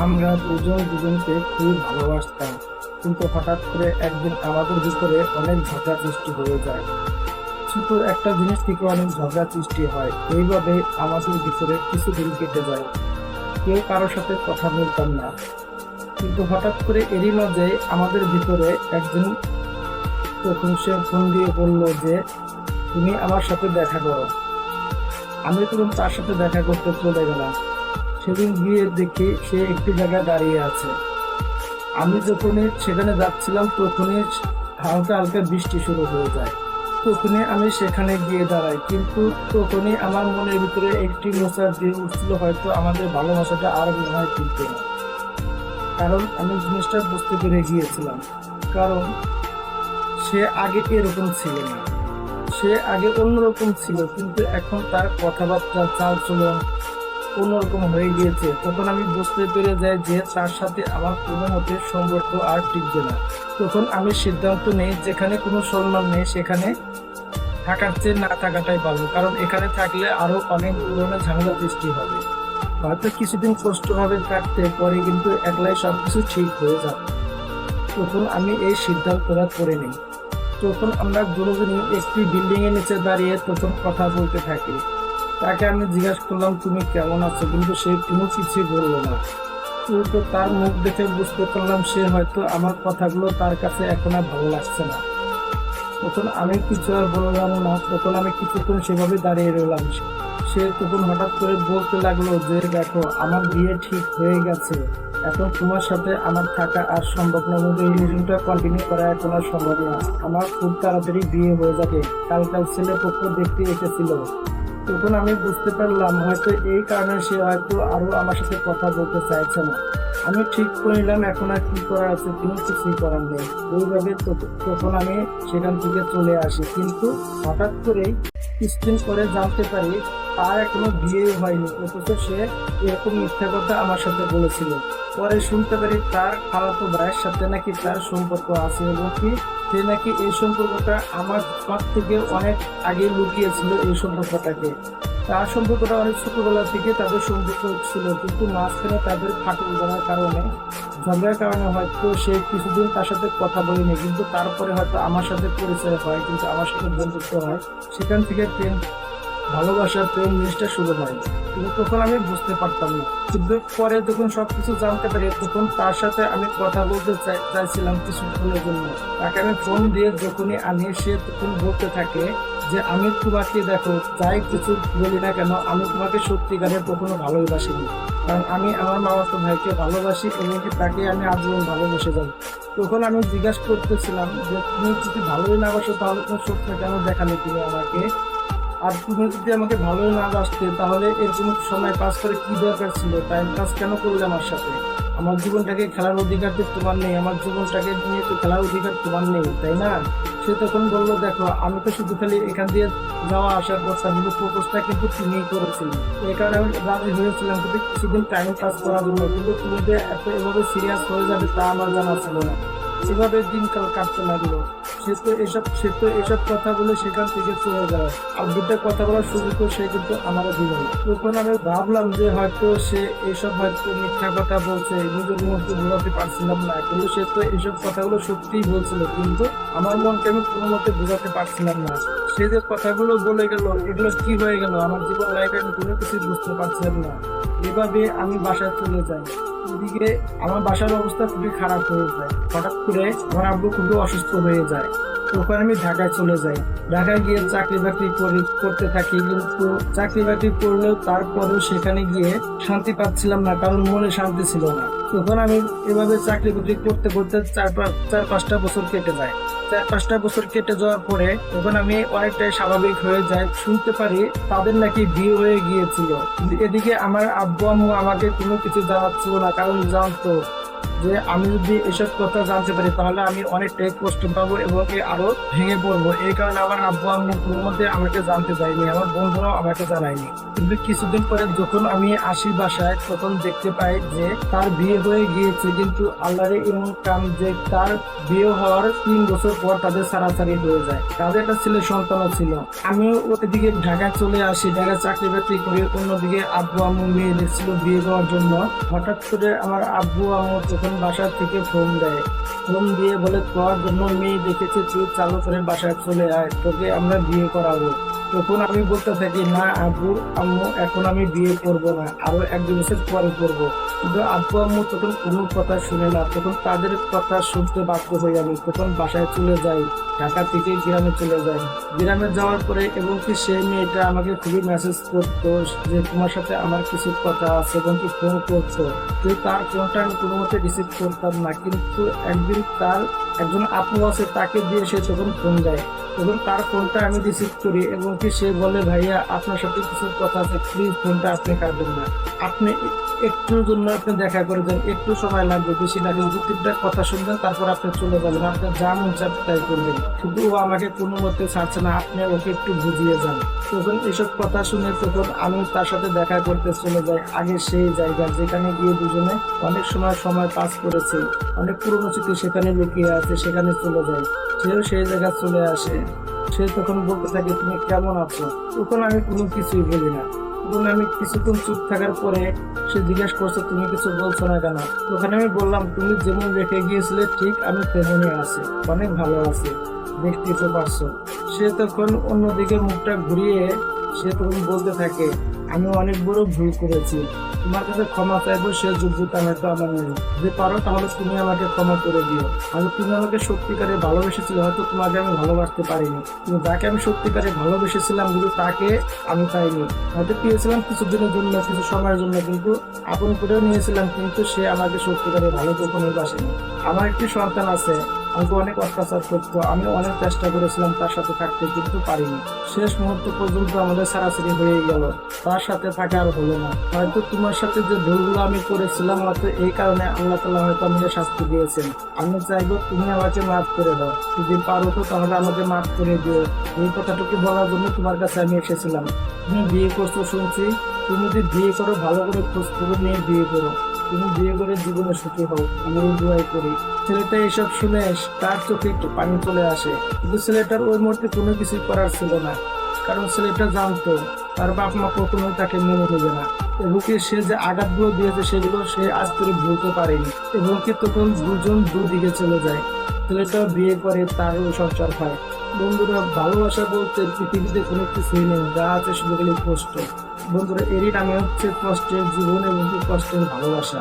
আমরা দুজন দুজনকে খুবই ভালোবাসতাম। কিন্তু হঠাৎ করে একদিন আমাদের ভিতরে অনেক ঝগড়া সৃষ্টি হয়ে যায়। ছোট একটা জিনিস থেকে অনেক ঝগড়া সৃষ্টি হয়। এইভাবে আমাদের ভিতরে কিছুদিন কেটে যায়। কেউ কারোর সাথে কথা বলতাম না। কিন্তু হঠাৎ করে এরই মাঝে আমাদের ভিতরে একজন তখন সে ফোন দিয়ে বলল যে, তুমি আমার সাথে দেখা করো। আমি তখন তার সাথে দেখা করতে চলে গেলাম। সেদিন গিয়ে দেখি সে একটি জায়গায় দাঁড়িয়ে আছে। আমি যখনই সেখানে যাচ্ছিলাম, তখনই হালকা হালকা বৃষ্টি শুরু হয়ে যায়। তখনই আমি সেখানে গিয়ে দাঁড়াই, কিন্তু তখনই আমার মনের ভিতরে একটি মোচা দিয়ে উঠছিল, হয়তো আমাদের ভালোবাসাটা আর মনে হয় কিন্তু না। কারণ আমি জিনিসটা বুঝতে পেরে গিয়েছিলাম, কারণ সে আগে এরকম ছিল না। সে আগে অন্যরকম ছিল, কিন্তু এখন তার কথাবার্তা, চাল চলন অন্যরকম হয়ে গিয়েছে। তখন আমি বুঝতে পেরে যাই যে তার সাথে আমার কোনো মতে সম্পর্ক আর টিকবে না। তখন আমি সিদ্ধান্ত নেই, যেখানে কোনো সম্মান নেই, সেখানে থাকার চেয়ে না থাকাটাই ভালো, কারণ এখানে থাকলে আরও অনেক ধরনের ঝামেলা সৃষ্টি হবে। হয়তো কিছুদিন কষ্ট হবে থাকতে পরে, কিন্তু একলাই সবকিছু ঠিক হয়ে যাবে। তখন আমি এই সিদ্ধান্তটা করে নিই। তখন আমরা দুজনই একটি বিল্ডিং এর নিচে দাঁড়িয়ে তখন কথা বলতে থাকি। তাকে আমি জিজ্ঞাসা করলাম, তুমি কেমন আছো? কিন্তু সে কোনো কিছুই বলল না। তো তার মুখ দেখে বুঝতে পারলাম সে হয়তো আমার কথাগুলো তার কাছে এখন আর ভালো লাগছে না। তখন আমি কিছু আর বললাম না, তখন আমি কিছুক্ষণ সেভাবে দাঁড়িয়ে রইলাম। সে তখন হঠাৎ করে বলতে লাগল যে, দেখো, আমার বিয়ে ঠিক হয়ে গেছে। এখন তোমার সাথে আমার থাকা আর সম্ভব না। এই রিলেশনটা কন্টিনিউ করা এখন আর সম্ভব না। আমার খুব তাড়াতাড়ি বিয়ে হয়ে যাবে। কাল কাল ছেলে পক্ষ দেখতে এসেছিল। তখন আমি বুঝতে পারলাম, হয়তো এই কারণে সে হয়তো আরও আমার সাথে কথা বলতে চাইছে না। আমি ঠিক করে নিলাম এখন আর কি করার আছে কোনো কিছুই করার নেই। এইভাবে তখন আমি সেখান থেকে চলে আসি। কিন্তু হঠাৎ করেই কিছুদিন পরে জানতে পারি তার এখনও বিয়ে হয়নি, অথচ সে এরকম মিথ্যা কথা আমার সাথে বলেছিল। পরে শুনতে পারি তার খালাতো ভাইয়ের সাথে নাকি তার সম্পর্ক আছে এবং কি সে নাকি এই সম্পর্কটা আমার আমার থেকে অনেক আগে লুকিয়েছিল এই সম্পর্কটাকে। তার সম্পর্কটা অনেক ছোটবেলা থেকে তাদের সম্পর্ক ছিল, কিন্তু মাঝখানে তাদের ফাটল ধরার কারণে, ঝগড়ার কারণে হয়তো সে কিছুদিন তার সাথে কথা বলেনি, কিন্তু তারপরে হয়তো আমার সাথে পরিচয় হয়, কিন্তু আমার সাথে বন্ধুত্ব হয়, সেখান থেকে প্রেম ভালোবাসার প্রেম জিনিসটা শুরু হয়। কিন্তু তখন আমি বুঝতে পারতাম না। কিন্তু পরে যখন সবকিছু জানতে পারি, তখন তার সাথে আমি কথা বলতে চাই- চাইছিলাম কিছুক্ষণের জন্য। তাকে আমি ফোন দিয়ে যখনই আনি, সে তখন বলতে থাকে যে, আমি তোমাকে দেখো, যাই কিছু বলি না কেন, আমি তোমাকে সত্যিকারের কখনো ভালোবাসিনি। কারণ আমি আমার মামাতো ভাইকে ভালোবাসি এবং তাকে আমি আজীবন ভালোবেসে যাব। তখন আমি জিজ্ঞাসা করতেছিলাম যে, তুমি যদি ভালোই না বাসো, তাহলে তোমার সত্য কেন দেখালে তুমি আমাকে? আর তুমি যদি আমাকে ভালোই না বাসতে, তাহলে এর জন্য সময় পাস করে কি দরকার ছিল? টাইম পাস কেন করলে আমার সাথে? আমার জীবনটাকে খেলার অধিকার তো তোমার নেই, আমার জীবনটাকে নিয়ে তো খেলার অধিকার তোমার নেই, তাই না? সে তখন বলল, দেখো, আমি তো শুধু খালি এখান দিয়ে যাওয়া আসার কথা, কিন্তু প্রপোজটা কিন্তু তুমিই করেছিলে এই কারণে আমি রাজি হয়েছিলাম, কিন্তু কিছুদিন টাইম পাস করার জন্য, কিন্তু তুমি যে এত এভাবে সিরিয়াস হয়ে যাবে তা আমার জানা ছিল না। এভাবে দিনকাল কাটতে লাগল। সে তো এসব, সে তো এসব কথা বলে সেখান থেকে চলে যায়। আর দুটো কথা বলার সুযোগ সে কিন্তু আমারও দিল তখন আমি ভাবলাম যে হয়তো সে এসব হয়তো মিথ্যা কথা বলছে, নিজের মধ্যে বোঝাতে পারছিলাম না, কিন্তু সে তো এসব কথাগুলো সত্যিই বলছিল, কিন্তু আমার মনকে আমি কোনো মতে বোঝাতে পারছিলাম না। সে যে কথাগুলো বলে গেল, এগুলো কি হয়ে গেল? আমার জীবন লাইফে আমি কোনো কিছু বুঝতে পারছিলাম না। এভাবে আমি বাসায় চলে যাই। এদিকে আমার বাসার অবস্থা খুবই খারাপ হয়ে যায়। হঠাৎ করে আমার আব্বু খুবই অসুস্থ হয়ে যায়। তখন আমি ঢাকায় চলে যাই। ঢাকায় গিয়ে চাকরি বাকরি করি, করতে থাকি, কিন্তু চাকরি বাকরি করলেও তারপরেও সেখানে গিয়ে শান্তি পাচ্ছিলাম না, কারণ মনে শান্তি ছিল না। তখন আমি এভাবে চাকরি বাকরি করতে করতে চার চার পাঁচটা বছর কেটে যায়। চার পাঁচটা বছর কেটে যাওয়ার পরে তখন আমি অনেকটাই স্বাভাবিক হয়ে যাই। শুনতে পারি তাদের নাকি বিয়ে হয়ে গিয়েছিল। এদিকে আমার আব্বু আম্মু আমাকে কোনো কিছু জানাচ্ছিল না, কারণ জানতো যে আমি যদি এসব কথা জানতে পারি, তাহলে আমি অনেকটাই কষ্ট পাবো এবং আরও ভেঙে পড়ব। এই কারণে আমার আব্বু আম্মু মধ্যে আমাকে জানতে দেয়নি আমার বন্ধুরাও আমাকে জানায়নি। কিন্তু কিছুদিন পরে যখন আমি আসি বাসায় তখন দেখতে পাই যে তার বিয়ে হয়ে গিয়েছে, কিন্তু আল্লাহরে এমন কাম যে তার বিয়ে হওয়ার তিন বছর পর তাদের সারাসারি হয়ে যায়। তাদের একটা ছেলে সন্তানও ছিল। আমিও ওদিকে ঢাকায় চলে আসি, ঢাকায় চাকরি বাকরি করে অন্যদিকে আব্বু আম্মু মেয়ে দেখছিল বিয়ে দেওয়ার জন্য। হঠাৎ করে আমার আব্বু আম্মু তখন বাসা থেকে ফোন দেয়। ফোন দিয়ে বলে তোর জন্য মেয়ে দেখেছে, তুই চালু বাসায় চলে আয়, তোকে আমরা বিয়ে করাবো। তখন আমি বলতে থাকি না আব্বু, আম্মু, এখন আমি বিয়ে করব না, আরও এক দু বছর পরে করব। কিন্তু আব্বু, আম্মু তখন কোনো কথা শুনে না, তখন তাদের কথা শুনতে বাধ্য হয়ে আমি। তখন বাসায় চলে যাই, ঢাকা থেকে গ্রামে চলে যাই। গ্রামে যাওয়ার পরে এবং কি সেই মেয়েটা আমাকে খুবই মেসেজ করতো যে, তোমার সাথে আমার কিছু কথা আছে এবং কি ফোন করতো তুই তার ফোনটা আমি কোনো মতে রিসিভ করতাম না। কিন্তু একদিন তার একজন আপু আছে, তাকে দিয়ে সে তখন ফোন দেয়। তখন তার ফোনটা আমি রিসিভ করি এবং কি সে বলে, ভাইয়া, আপনার সাথে কিছু কথা আছে প্লিজ ফোনটা আপনি কাটবেন না। আপনি একটুর জন্য আপনি দেখা করে দেন, একটু সময় লাগবে বেশি লাগে দু কথা শুনবেন, তারপর আপনি চলে যাবেন। আপনার যা মন চাপ তাই করবেন। কিন্তু ও আমাকে কোনো মতে ছাড়ছে না, আপনি ওকে একটু বুঝিয়ে যান। তখন এসব কথা শুনে তখন আমি তার সাথে দেখা করতে চলে যাই। আগে সেই জায়গা যেখানে গিয়ে দুজনে অনেক সময় সময় পাস করেছে, অনেক পুরনো স্মৃতি সেখানে লুকিয়ে আছে, সেখানে চলে যায়। সেও সেই জায়গায় চলে আসে। সে তখন বলতে থাকে, তুমি কেমন আছো? তখন আমি কোনো কিছুই বলি না। তখন আমি কিছুক্ষণ চুপ থাকার পরে সে জিজ্ঞেস করছে, তুমি কিছু বলছো না কেন? তখন আমি বললাম, তুমি যেমন রেখে গিয়েছিলে, ঠিক আমি তেমনই আছি, অনেক ভালো আছি দেখতে পারছ। সে তখন অন্যদিকে মুখটা ঘুরিয়ে সে তখন বলতে থাকে, আমি অনেক বড় ভুল করেছি। তোমার কাছে ক্ষমা চাইব সে যোগ্যতা হয়তো আমার নেই। যদি পারো তাহলে তুমি আমাকে ক্ষমা করে দিও। আর তুমি আমাকে সত্যিকারে ভালোবেসেছিল, হয়তো তোমাকে আমি ভালোবাসতে পারিনি। কিন্তু যাকে আমি সত্যিকারে ভালোবেসেছিলাম, কিন্তু তাকে আমি চাইনি হয়তো পেয়েছিলাম কিছুদিনের জন্য, কিছু সময়ের জন্য, কিন্তু আপন করেও নিয়েছিলাম, কিন্তু সে আমাকে সত্যিকারে ভালো কখনোই বাসেনি। আমার একটি সন্তান আছে আমাকে অনেক অত্যাচার করতো আমি অনেক চেষ্টা করেছিলাম তার সাথে থাকতে, কিন্তু পারিনি। শেষ মুহূর্ত পর্যন্ত আমাদের সারাসারি হয়ে গেল। তার সাথে থাকা আর হলো না। হয়তো তোমার সাথে যে ভুলগুলো আমি করেছিলাম, হয়তো এই কারণে আল্লাহ তালা হয়তো আমাকে শাস্তি দিয়েছেন। আমি চাইব তুমি আমাকে মাফ করে দাও। যদি পারো তো তাহলে আমাকে মাফ করে দিও। এই কথাটুকু বলার জন্য তোমার কাছে আমি এসেছিলাম। তুমি বিয়ে করছ শুনছি। তুমি যদি বিয়ে করো, ভালো করে খোঁজ খবর নিয়ে বিয়ে করো। তুমি বিয়ে করে জীবনে সুখী হও আমি দোয়াই করি। ছেলেটা এসব শুনে তার চোখে একটু পানি চলে আসে। কিন্তু ছেলেটার ওই মুহূর্তে কোনো কিছু করার ছিল না। কারণ ছেলেটা জানতো, তার বাপ মা কখনোই তাকে মেনে নেবে না। এবং কি সে যে আঘাতগুলো দিয়েছে, সেগুলো সে আজ করে ভুলতে পারেনি। এবং কি তখন দুজন দুদিকে চলে যায়। ছেলেটা বিয়ে করে তারও সংসার হয়। বন্ধুরা, ভালোবাসা বলতে পৃথিবীতে কোনো কিছুই নেই, যা আছে শুধু কষ্ট বন্ধুরা এরই নামে হচ্ছে কষ্টের জীবন এবং কষ্টের ভালোবাসা।